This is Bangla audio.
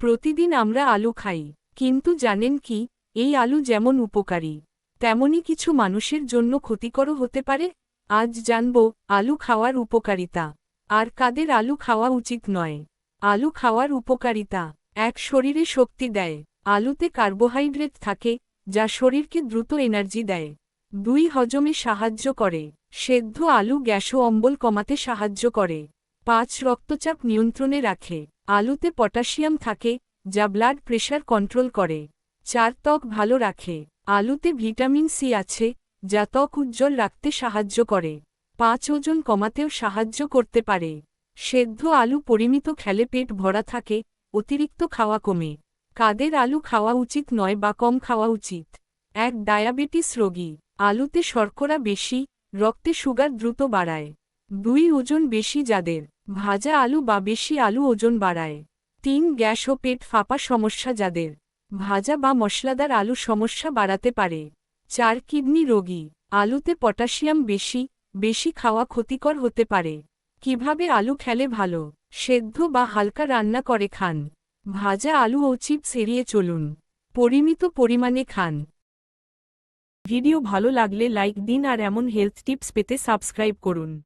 প্রতিদিন আমরা আলু খাই, কিন্তু জানেন কি, এই আলু যেমন উপকারী তেমনি কিছু মানুষের জন্য ক্ষতিকরও হতে পারে। আজ জানব, আলু খাওয়ার উপকারিতা। আর কাদের আলু খাওয়া উচিত নয়। আলু খাওয়ার উপকারিতা, এক শরীরে শক্তি দেয়। আলুতে কার্বোহাইড্রেট থাকে, যা শরীরকে দ্রুত এনার্জি দেয়। দুই হজমে সাহায্য করে। সেদ্ধ আলু গ্যাস অম্বল কমাতে সাহায্য করে। পাঁচ রক্তচাপ নিয়ন্ত্রণে রাখে। আলুতে পটাশিয়াম থাকে, যা ব্লাড প্রেশার কন্ট্রোল করে। চার ত্বক ভালো রাখে। আলুতে ভিটামিন সি আছে, যা ত্বক উজ্জ্বল রাখতে সাহায্য করে। পাঁচ ওজন কমাতেও সাহায্য করতে পারে। সেদ্ধ আলু পরিমিত খেলে পেট ভরা থাকে, অতিরিক্ত খাওয়া কমে। কাদের আলু খাওয়া উচিত নয় বা কম খাওয়া উচিত? এক, ডায়াবেটিস রোগী। আলুতে শর্করা বেশি, রক্তে সুগার দ্রুত বাড়ায়। দুই, ওজন বেশি যাদের ভাজা আলু বা বেশি আলু ওজন বাড়ায়। তিন, গ্যাস ও পেট ফাঁপা সমস্যা যাদের। ভাজা বা মশলাদার আলু সমস্যা বাড়াতে পারে। চার, কিডনি রোগী। আলুতে পটাশিয়াম বেশি বেশি খাওয়া ক্ষতিকর হতে পারে। কীভাবে আলু খেলে ভালো, সেদ্ধ বা হালকা রান্না করে খান। ভাজা আলু ও চিপস এড়িয়ে চলুন। পরিমিত পরিমাণে খান। ভিডিও ভালো লাগলে লাইক দিন আর এমন হেলথ টিপস পেতে সাবস্ক্রাইব করুন।